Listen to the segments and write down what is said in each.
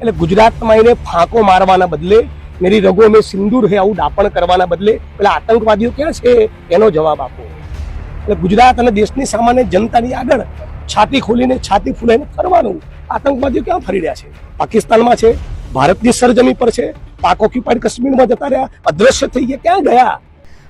એટલે ગુજરાતમાં એને ફાંકો મારવાના બદલે, મેરી રગો મેં સિંદૂર હે આવું દાપણ કરવાના બદલે, પેલા આતંકવાદીઓ ક્યાં છે? એનો જવાબ આપો. એટલે ગુજરાત અને દેશની સામાન્ય જનતાની આગળ છાતી ખોલીને, છાતી ફૂલાઈને ફરવાનું. આતંકવાદીઓ ક્યાં ફરી રહ્યા છે? પાકિસ્તાનમાં છે, ભારતની સરજમી પર છે, પાક ઓક્યુપાઈડ કાશ્મીરમાં જતા રહ્યા, અદ્રશ્ય થઈ ગયા. ક્યાં ગયા?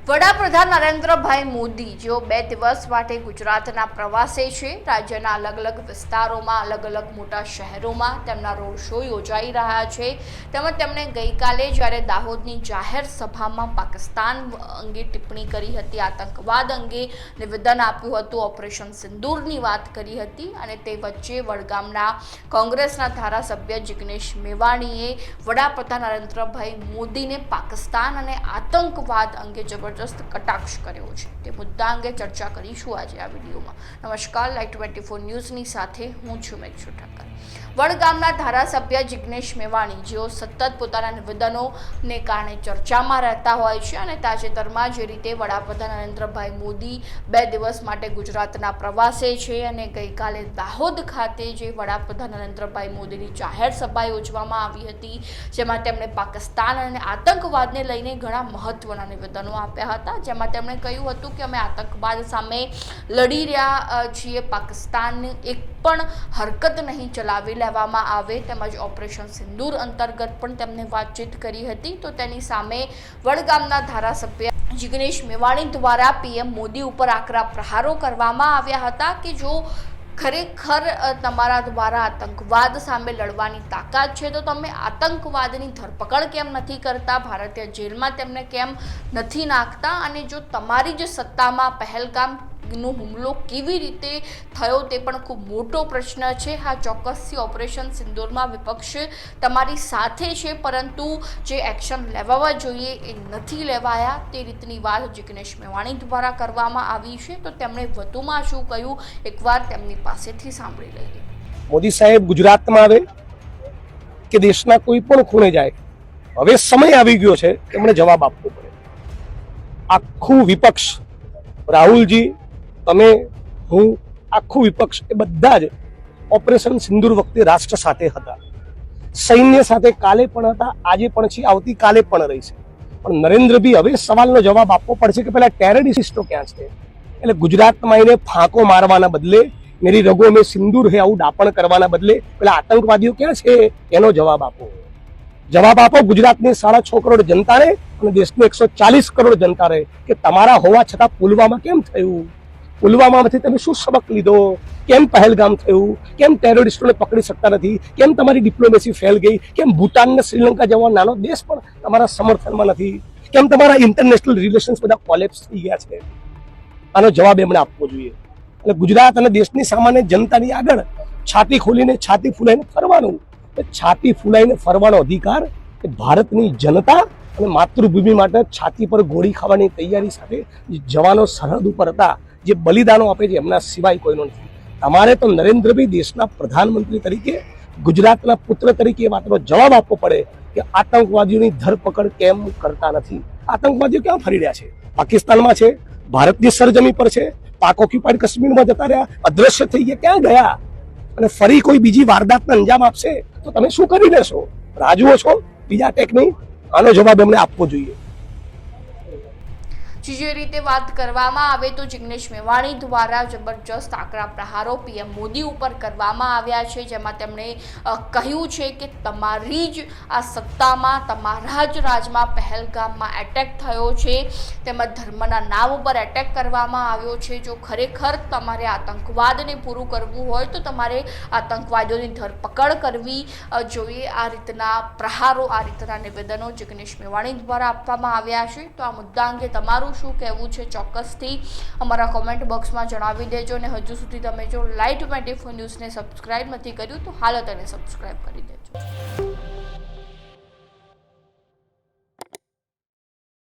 વડાપ્રધાન નરેન્દ્રભાઈ મોદી, જેઓ બે દિવસ માટે ગુજરાતના પ્રવાસે છે, રાજ્યના અલગ અલગ વિસ્તારોમાં, અલગ અલગ મોટા શહેરોમાં તેમના રોડ શો યોજાઈ રહ્યા છે. તેમજ તેમણે ગઈકાલે જ્યારે દાહોદની જાહેર સભામાં પાકિસ્તાન અંગે ટિપ્પણી કરી હતી, આતંકવાદ અંગે નિવેદન આપ્યું હતું, ઓપરેશન સિંદૂરની વાત કરી હતી અને તે વચ્ચે વડગામના કોંગ્રેસના ધારાસભ્ય જિગ્નેશ મેવાણીએ વડાપ્રધાન નરેન્દ્રભાઈ મોદીને પાકિસ્તાન અને આતંકવાદ અંગે જબરજસ્ત કટાક્ષ કર્યો છે. તે મુદ્દા અંગે ચર્ચા કરીશું આજે આ વિડીયોમાં. નમસ્કાર લાઈટ ટ્વેન્ટી ફોર ન્યૂઝની સાથે હું છું મેક્ષુ ઠક્કર વડગામના ધારાસભ્ય જિગ્નેશ મેવાણી, જેઓ સતત પોતાના નિવેદનોને કારણે ચર્ચામાં રહેતા હોય છે અને તાજેતરમાં જે રીતે વડાપ્રધાન નરેન્દ્રભાઈ મોદી બે દિવસ માટે ગુજરાતના પ્રવાસે છે અને ગઈકાલે દાહોદ ખાતે જે વડાપ્રધાન નરેન્દ્રભાઈ મોદીની જાહેર સભા યોજવામાં આવી હતી, જેમાં તેમણે પાકિસ્તાન અને આતંકવાદને લઈને ઘણા મહત્વના નિવેદનો આપ્યા હતા, જેમાં તેમણે કહ્યું હતું કે અમે આતંકવાદ સામે લડી રહ્યા છીએ. પાકિસ્તાનની એક પણ હરકત નહીં ચલાવી લેવામાં આવે. તેમજ ઓપરેશન સિંદૂર અંતર્ગત પણ તેમને વાતચીત કરી હતી. તો તેની સામે વડગામના ધારાસભ્ય જિગ્નેશ મેવાણી દ્વારા પીએમ મોદી ઉપર આકરા પ્રહારો કરવામાં આવ્યા હતા કે જો ખરેખર તમારા દ્વારા આતંકવાદ સામે લડવાની તાકાત છે. તો તમે આતંકવાદની ધરપકડ કેમ નથી કરતા? ભારતીય જેલમાં તેમને કેમ નથી નાખતા? અને જો તમારી જ સત્તામાં પહેલગામ નો હુમલો કેવી રીતે થયો તે પણ ખૂબ મોટો પ્રશ્ન છે. હા ચોક્કસથી ઓપરેશન સિંદોરમાં વિપક્ષ તમારી સાથે છે, પરંતુ જે એક્શન લેવાવા જોઈએ એ નથી લેવાયા. તે રીતની વાત જિગ્નેશ મેવાણી દ્વારા કરવામાં આવી છે. તો તેમણે વધુમાં શું કહ્યું? એકવાર તેમની પાસેથી સાંભળી લઈએ. મોદી સાહેબ, ગુજરાતમાં આવે કે દેશના કોઈ પણ ખૂણે જાય, હવે સમય આવી ગયો છે એમણે જવાબ આપવો પડે. આખું વિપક્ષ, રાહુલજી તમે, હું, આખું વિપક્ષ એ બધા જ ઓપરેશન સિંદૂર વખતે રાષ્ટ્ર સાથે હતા. સૈન્ય સાથે કાલે પણ હતા, આજે પણ છે આવતીકાલે પણ રહેશે. પણ નરેન્દ્રભાઈ હવે સવાલનો જવાબ આપવો પડશે કે પેલા ટેરરિસ્ટો ક્યાં છે? એટલે ગુજરાતમાં એને ફાંકો મારવાના બદલે, મેરી રગો મેં સિંદૂર હે, આવું ડાપણ કરવાના બદલે, પેલા આતંકવાદીઓ ક્યાં છે? એનો જવાબ આપો. જવાબ આપો ગુજરાતની સાડા છ કરોડ જનતાને અને દેશની એકસો ચાલીસ કરોડ જનતાને કે તમારા હોવા છતાં પુલવામા કેમ થયું? પુલવામામાંથી તમે શું સબક લીધો? કેમ પહેલગામ થયું? કેમ ટેરરિસ્ટોને પકડી શકતા નથી? કેમ તમારી ડિપ્લોમેસી ફેલ ગઈ? કેમ ભૂટાનને શ્રીલંકા જેવો નાનો દેશ પણ તમારા સમર્થનમાં નથી? કેમ તમારા ઇન્ટરનેશનલ રિલેશન્સ બધા કોલેપ્સ થઈ ગયા છે? આનો જવાબ એમણે આપવો જોઈએ. એટલે ગુજરાત અને દેશની સામાન્ય જનતાની આગળ છાતી ખોલીને છાતી ફૂલાઈને ફરવાનું. છાતી ફૂલાઈને ફરવાનો અધિકાર એ ભારતની જનતા અને માતૃભૂમિ માટે છાતી પર ગોળી ખાવાની તૈયારી સાથે જવાનો સરહદ ઉપર હતા, જે બલિદાનો આપે છે, એમના સિવાય કોઈનો નથી. તમારે તો નરેન્દ્રભાઈ દેશના પ્રધાનમંત્રી તરીકે, ગુજરાતના પુત્ર તરીકે એ વાતનો જવાબ આપવો પડે કે આતંકવાદીઓની ધરપકડ કેમ કરતા નથી. આતંકવાદીઓ ક્યાં ફરી રહ્યા છે? પાકિસ્તાનમાં છે, ભારતની સરજમી પર છે, પાક ઓક્યુપાઈડ કાશ્મીરમાં જતા રહ્યા, અદ્રશ્ય થઈ ગયા, ક્યાં ગયા? અને ફરી કોઈ બીજી વારદાતને અંજામ આપશે, તો તમે શું કરી લેશો? રાજુઓ છો? બીજા ટેક નહીં આનો જવાબ એમણે આપવો જોઈએ. જે રીતે વાત કરવામાં આવે તો જિગ્નેશ મેવાણી દ્વારા જબરજસ્ત આકરા પ્રહારો પીએમ મોદી ઉપર કરવામાં આવ્યા છે, જેમાં તેમણે કહ્યું છે કે તમારી જ આ સત્તામાં, તમારા જ રાજમાં પહેલગામમાં એટેક થયો છે. તેમજ ધર્મના નામ ઉપર એટેક કરવામાં આવ્યો છે. જો ખરેખર તમારે આતંકવાદને પૂરું કરવું હોય તો તમારે આતંકવાદીઓની ધરપકડ કરવી જોઈએ. આ રીતના પ્રહારો, આ રીતના નિવેદનો જિગ્નેશ મેવાણી દ્વારા આપવામાં આવ્યા છે. તો આ મુદ્દા અંગે તમારું શું કહેવું છે ચોક્કસથી અમારા કોમેન્ટ બોક્સમાં જણાવી દેજો અને હજુ સુધી તમે જો લાઈટ ટ્વેન્ટી ફોર ન્યૂઝને સબસ્ક્રાઈબ નથી કર્યું તો હાલ તેને સબસ્ક્રાઈબ કરી દેજો.